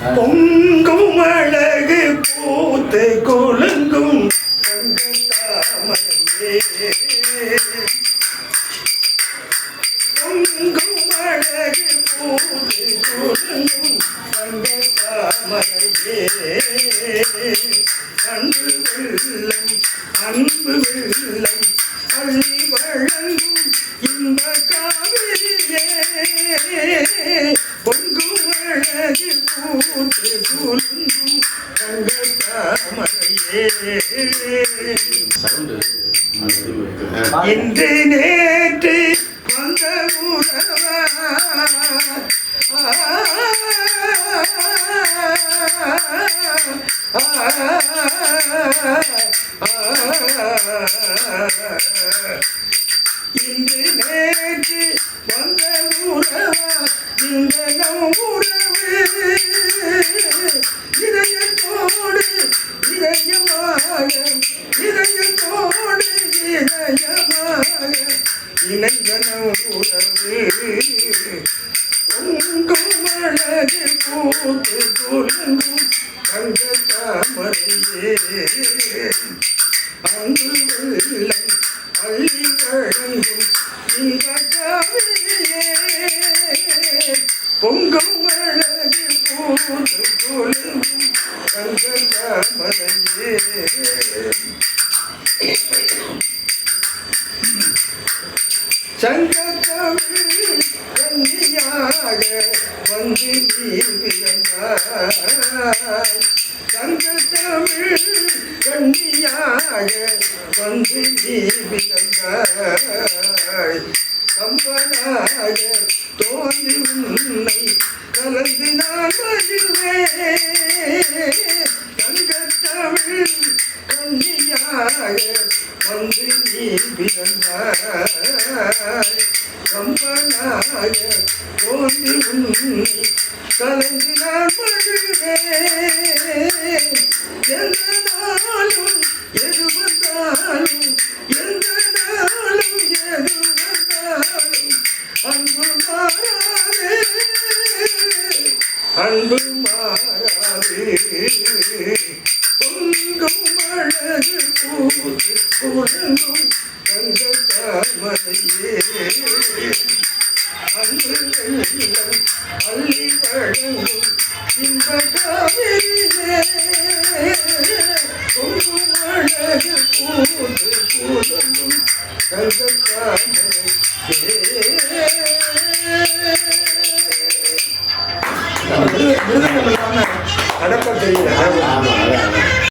பொங்கும் அழகு பூத்து குலுங்கும் பொங்கும் அழகு பூத்து குலுங்கும் அன்பு வெள்ளம் அன்பு வெள்ளம் அள்ளி வழங்கும் காவிரியே. பொங்கும் அழகு பூத்து குலுங்கும் தங்கத் தாமரையே இன்று நேற்று வந்த உறவா இன்று இணைந்தன உறவு பொங்கும் அழகு பூத்து குலுங்கும் தங்க தாமரையே அங்கு வெள்ளம் அள்ளி வழங்கும் இந்த காவிரியே பொங்கும் அழகு பூத்து குலுங்கும் தங்க தாமரையே சங்கத்தமிழ் கன்னியாக வந்து நீர்ந்தாய் சங்கத்தமிழ் கன்னியாக வந்து பிறந்தாய் கம்பனாக தோன்றி உன்னை கலந்து நான் வருவேன் வந்து நீ பிறந்தாய் கம்பனாய தோன்றி உன்னை கலந்து நான் வருவேன் எந்த நாளும் எது வந்தாலும் எந்த நாளும் எது வந்தாலும் அன்பு மாறாதே அன்பு மாறாதே பொங்கும் அழகு பூத்து குழங்கும் தங்க தாமரையே அன்பு வெள்ளம் அள்ளி வழங்கும் இந்த காவிரியே பொங்கும் அழகு பூத்து குழங்கும் தங்க தாமரையே மிருதங்கம் இல்லாம தெரியல